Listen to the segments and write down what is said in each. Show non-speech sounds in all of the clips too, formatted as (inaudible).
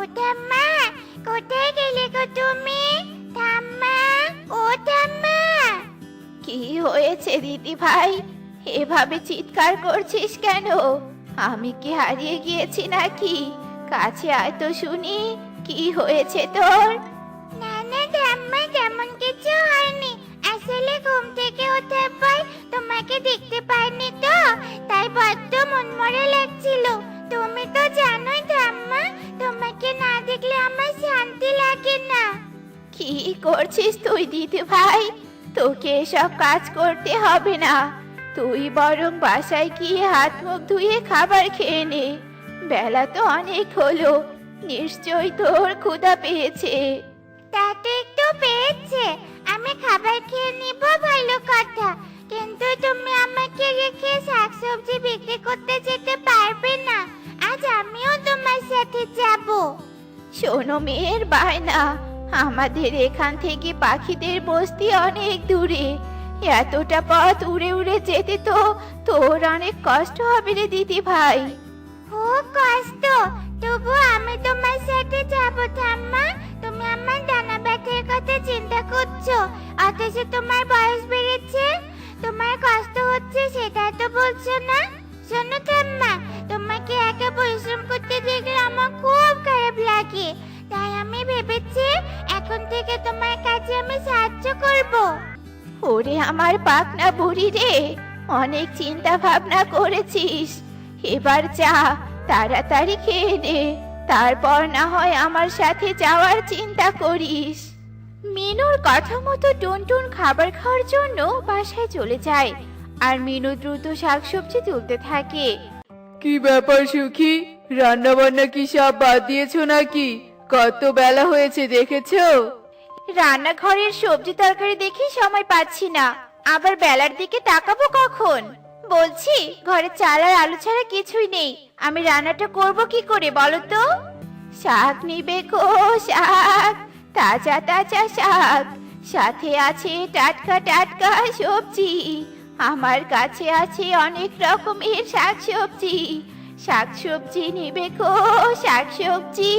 ও ঠাম্মা কোথায় গেলে গো তুমি? ঠাম্মা ও ঠাম্মা। কি হয়েছে দিদি ভাই? এভাবে চিৎকার করছিস কেন? আমি কি হারিয়ে গিয়েছি নাকি? কাছে আয় তো শুনি কি হয়েছে তোর? না না ঠাম্মা তেমন কিছু হয়নি। আসলে ঘুম থেকে ওঠার পর তোমাকে দেখতে পাইনি তো তাই বড্ড মনমরা লাগছিল। তুমি তো জানোই ঠাম্মা তোমাকে না দেখলে আমার শান্তি লাগে না। কি করছিস তুই দিদি ভাই? তোকে এসব কাজ করতে হবে না। তুই বরং বাসায় গিয়ে হাত মুখ ধুয়ে খাবার খেয়ে নে। বেলা তো অনেক হলো নিশ্চয়ই তোর ক্ষুধা পেয়েছে। তা তো একটু পেয়েছে আমি খাবার খেয়ে নিব ভালো কথা। কিন্তু তুমি আমাকে রেখে শাকসবজি বিক্রি করতে যেতে পারবে না। যাব। শোনো মেয়ের বায়না আমাদের এখান থেকে পাখিদের বস্তি অনেক দূরে। এতটা পথ উড়ে উড়ে যেতে তো তোর অনেক কষ্ট হবে রে দিদি ভাই। ও কষ্ট। তবু আমি তোমার সাথে যাব ঠাম্মা। তুমি আমার ডানা ব্যথার কথা চিন্তা করছ অথচ তোমার বয়স বেড়েছে। তোমার কষ্ট হচ্ছে সেটা তো বলছো না? শোনো ঠাম্মা তোমাকে একা পরিশ্রম করতে দেখলে আমার খুব খারাপ লাগে। তাই আমি ভেবেছি এখন থেকে তোমার কাছে আমি সাহায্য করব। ওরে আমার পাকনা বুড়ি রে অনেক চিন্তা ভাবনা করেছিস। এবার যা তাড়াতাড়ি খেয়ে নে তারপর না হয় আমার সাথে যাওয়ার চিন্তা করিস। মিনুর কথা মতো টুনটুন খাবার খাওয়ার জন্য বাসায় চলে যায়। আর মিনু দ্রুত শাকসবজি তুলতে থাকে। কি ব্যাপার সুখী? রান্না বান্না কি সব বাদ দিয়েছ নাকি? কত বেলা হয়েছে দেখেছ? রান্নাঘরের সবজি তরকারি দেখে সময় পাচ্ছি না। আবার বেলার দিকে তাকাবো কখন? বলছি ঘরে চাল আর আলু ছাড়া কিছুই নেই। আমি রান্নাটা করব কি করে বলো তো? শাক নিবে গো শাক তাজা তাজা শাক। সাথে আছে টাটকা টাটকা সবজি। আমার কাছে আছে অনেক রকমের শাক সবজি শাক সবজি নিবে গো শাক সবজি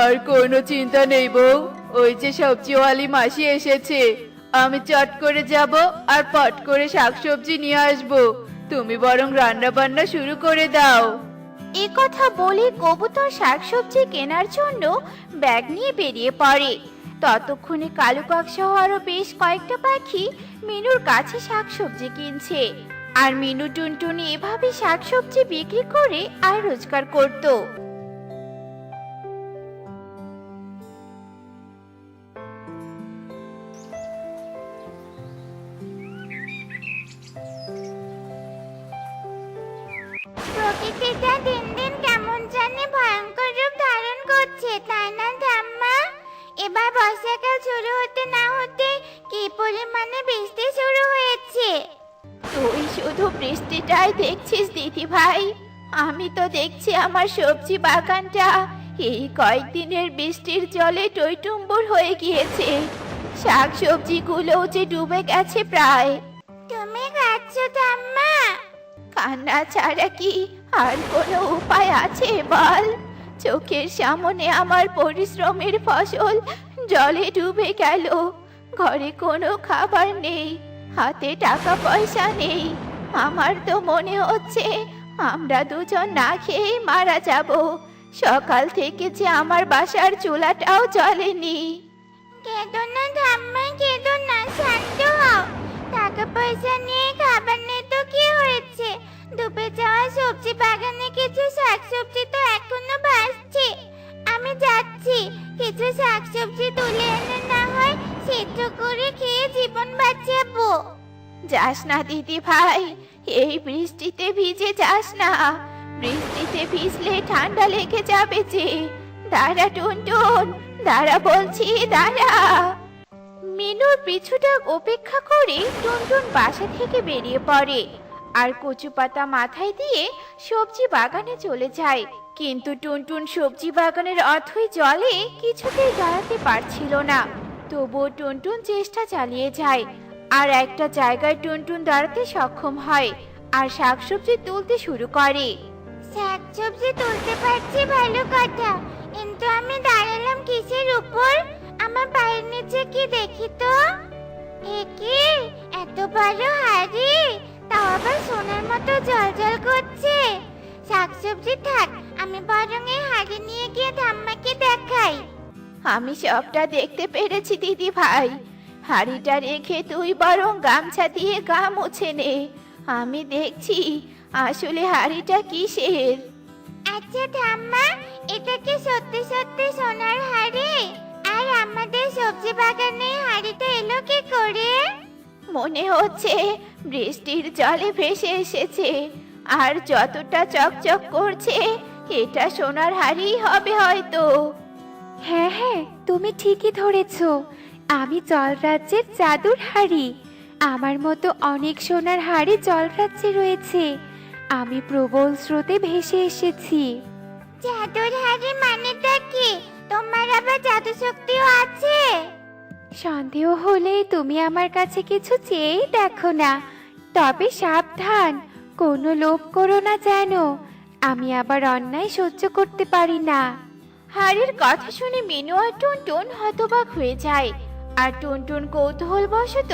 আর কোনো চিন্তা নেই বউ ওই যে সবজিওয়ালি মাসি এসেছে। আমি চট করে যাব আর পট করে শাকসবজি নিয়ে আসব। তুমি বরং রান্না বান্না শুরু করে দাও। এ কথা বলে কবুতর শাকসবজি কেনার জন্য ব্যাগ নিয়ে বেরিয়ে পড়ে। ততক্ষণে কালু কাক সহ আরও বেশ কয়েকটা পাখি মিনুর কাছে শাকসবজি কিনছে। আর মিনু টুনটুনি এভাবে শাকসবজি বিক্রি করে আর রোজগার করতো। প্রকৃতিটা দিন দিন বর্ষাকাল শুরু হতে না হতে কি পরিমাণে বৃষ্টি শুরু হয়েছে? তুই শুধু বৃষ্টিটাই দেখছিস দিদি ভাই আমি তো দেখছি আমার সবজি বাগানটা। এই কয়েকদিনের বৃষ্টির জলে টইটুম্বুর হয়ে গিয়েছে। শাক সবজিগুলোও যে ডুবে গেছে প্রায়। তুমি খাচ্ছ ঠাম্মা কান্না ছাড়া কি আর কোনো উপায় আছে বল? চোখের সামনে আমার পরিশ্রমের ফসল জলে ডুবে গেল। ঘরে কোনো খাবার নেই, হাতে টাকা পয়সা নেই। আমার তো মনে হচ্ছে আমরা দুজন না খেয়েই মারা যাব। সকাল থেকে যে আমার বাসার চুলাটাও জ্বলেনি। টাকা পয়সা নিয়ে খাবার নেই তো সবজি বাগানে কিছু শাকসবজি তো এখনও ভাসছে আমি যাচ্ছি। কিছু শাকসবজি তুলে এনে না হয় সেদ্ধ করে খেয়ে জীবন বাঁচাবো। যাস না দিদি ভাই, এই বৃষ্টিতে ভিজে যাস না। বৃষ্টিতে ভিজলে ঠান্ডা লেগে যাবে যে। দাঁড়া টুনটুন, দাঁড়া বলছি, দাঁড়া। মিনুর পিছুটা উপেক্ষা করে টুনটুন বাসা থেকে বেরিয়ে পড়ে। আর কচু পাতা মাথায় দিয়ে সবজি বাগানে চলে যায়। কিন্তু টুনটুন সবজি বাগানের অথই জলে কিছুতেই দাঁড়াতে পারছিল না। তবুও টুনটুন চেষ্টা চালিয়ে যায়, আর একটা জায়গায় টুনটুন দাঁড়াতে সক্ষম হয়, আর শাকসবজি তুলতে শুরু করে। শাকসবজি তুলতে পারছি ভালো কথা, কিন্তু আমি দাঁড়ালাম কিসের উপর? আমার পায়ের নিচে কি দেখি তো? এ কি? এত বড় হাড়ি, তাও আবার সোনার মতো জলজল করছে। শাকসবজি থাক আমি বরং এই হাড়ি নিয়ে গিয়ে ঠাম্মাকে দেখাই। আমি সবটা দেখতে পেরেছি দিদি ভাই। হাড়িটা রেখে তুই বরং গামছা দিয়ে গা মুছে নে। আমি দেখছি আসলে হাড়িটা কিসের? আচ্ছা ঠাম্মা এটা কি সত্যি সত্যি সোনার হাড়ি? আর আমাদের সবজি বাগানে হাড়িটা এলো কি করে? মনে হচ্ছে বৃষ্টির জলে ভেসে এসেছে। আর যতটা চকচক করছে এটা সোনার হাড়ি হবে হয়তো। হ্যাঁ হ্যাঁ তুমি ঠিকই ধরেছ। আমি জলরাজ্যের জাদুর হাড়ি। আমার মতো অনেক সোনার হাড়ি জলরাজ্যে রয়েছে। আমি প্রবল স্রোতে ভেসে এসেছি। জাদুর হাড়ি মানেটা কি? তোমার আবার জাদু শক্তিও আছে? সন্দেহ হলে তুমি আমার কাছে কিছু চেয়েই দেখো না। তবে সাবধান কোনো লোভ করো না যেন। আমি আবার অন্যায় সহ্য করতে পারি না। হাড়ির কথা শুনে মিনু আর টুনটুন হতবাক হয়ে যায়। আর টুনটুন কৌতূহল বশত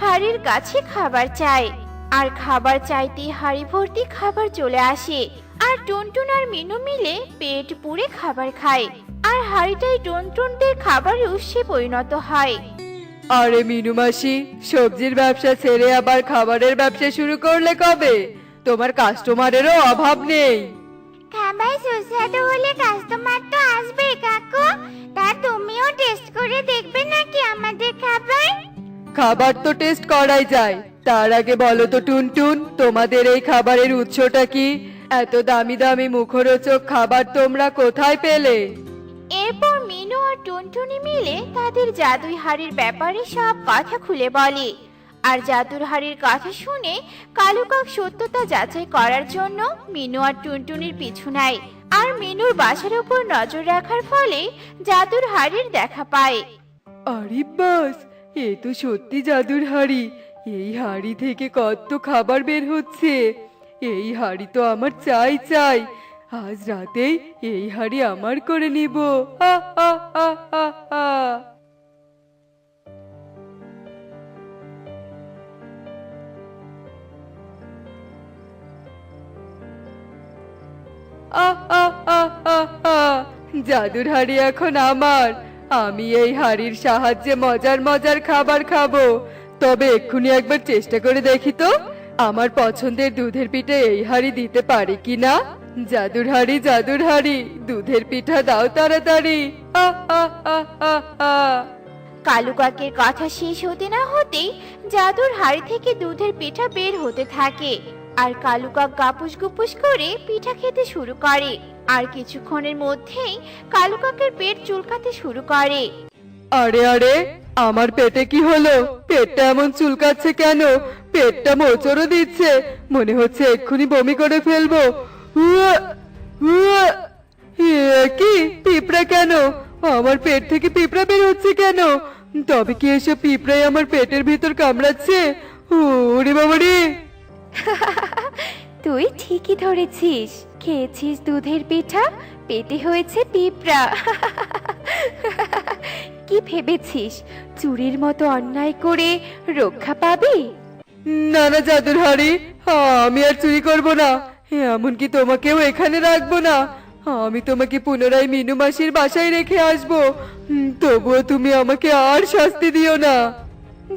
হাড়ির কাছে খাবার চায়। আর খাবার চাইতে হাড়ি ভর্তি খাবার চলে আসে। আর টুনটুন আর মিনু মিলে পেট পুড়ে খাবার খায়। আর হাড়িটাই টুনটুনদের খাবার উৎসে পরিণত হয়। আরে মিনু মাসি, সবজির ব্যবসা ছেড়ে আবার খাবারের ব্যবসা শুরু করলে কবে? তোমার কাস্টমারেরও অভাব নেই। খাবার সুস্বাদু হলে কাস্টমার তো আসবে কাকু। তা তুমিও টেস্ট করে দেখবে নাকি আমাদের খাবার? খাবার তো টেস্ট করাই যায়। তার আগে বলো তো টুনটুন তোমাদের এই খাবারের উৎসটা কি? এত দামি দামি মুখরোচক খাবার তোমরা কোথায় পেলে? এরপর মিনু আর টুনটুনি মিলে তাদের জাদুই হাড়ির ব্যাপারে সব কথা খুলে বলে। আর জাদুর হাড়ির কথা শুনে কালু কাক সত্যতা যাচাই করার জন্য মিনু আর টুনটুনির পিছু নেয়। আর মিনুর বাসার উপর নজর রাখার ফলে জাদুর হাড়ির দেখা পায়। আরে বাস, এ তো সত্যি জাদুর হাড়ি। এই হাড়ি থেকে কত খাবার বের হচ্ছে। এই হাড়ি তো আমার চাই চাই। আজ রাতেই এই হাড়ি আমার করে নিব। হা হা হা হা। জাদুর হাড়ি এখন আমার। আমি এই হাড়ির সাহায্যে মজার মজার খাবার খাব। তবে এক্ষুনি একবার চেষ্টা করে দেখি তো, আমার পছন্দের দুধের পিঠে এই হাড়ি দিতে পারে কিনা জাদুর হাড়ি জাদুর হাড়ি দুধের পিঠা দাও তাড়াতাড়ি। কালু কাকের কথা শেষ হতে না হতেই জাদুর হাড়ি থেকে দুধের পিঠা বের হতে থাকে। আর কালু কাক গাপুস গুপুস করে পিঠা খেতে শুরু করে। আর কিছুক্ষণের মধ্যেই কালু কাকের পেট চুলকাতে শুরু করে। আরে আরে আমার পেটে কি হলো? পেটটা এমন চুলকাচ্ছে কেন? পেটটা মোচড়ও দিচ্ছে। মনে হচ্ছে এক্ষুনি বমি করে ফেলব। উয়া, উয়া। এ কি? পিঁপড়া কেন? আমার পেট থেকে পিঁপড়া বের হচ্ছে কেন? তবে কি এসব পিঁপড়াই আমার পেটের ভিতর কামড়াচ্ছে? ওরে বাবা রে (laughs) তুই ঠিকই ধরেছিস। খেয়েছিস দুধের পিঠা? পেটে হয়েছে পিঁপড়া। কি ভেবেছিস? চুরির মতো অন্যায় করে রক্ষা পাবি? না না জাদুর হাড়ি আমি আর চুরি করব না। এমনকি তোমাকেও এখানে রাখব না। আমি তোমাকে পুনরায় মিনু মাসির বাসায় রেখে আসব। তবুও তুমি আমাকে আর শাস্তি দিও না।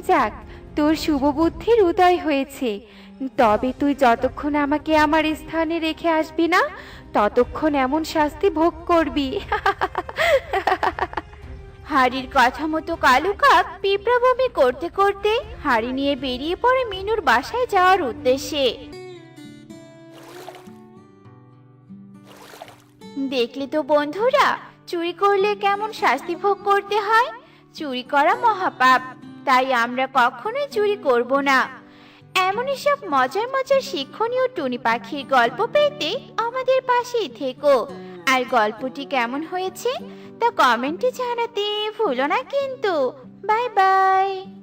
যাক তোর শুভ বুদ্ধির উদয় হয়েছে। তবে তুই যতক্ষণ আমাকে আমার স্থানে রেখে আসবি না, ততক্ষণ এমন শাস্তি ভোগ করবি। হাড়ির কথা মতো কালু কাক পিঁপড়া বমি করতে করতে হাড়ি নিয়ে বেরিয়ে পড়ে মিনুর বাসায় যাওয়ার উদ্দেশ্যে। দেখলে তো বন্ধুরা, চুরি করলে কেমন শাস্তি ভোগ করতে হয়? চুরি করা মহাপাপ, তাই আমরা কখনোই চুরি করব না। এমনই সব মজার মজার শিক্ষণীয় টুনি পাখির গল্প পেতে আমাদের পাশেই থেকো। আর গল্পটি কেমন হয়েছে তা কমেন্টে জানাতে ভুলো না কিন্তু। Bye bye.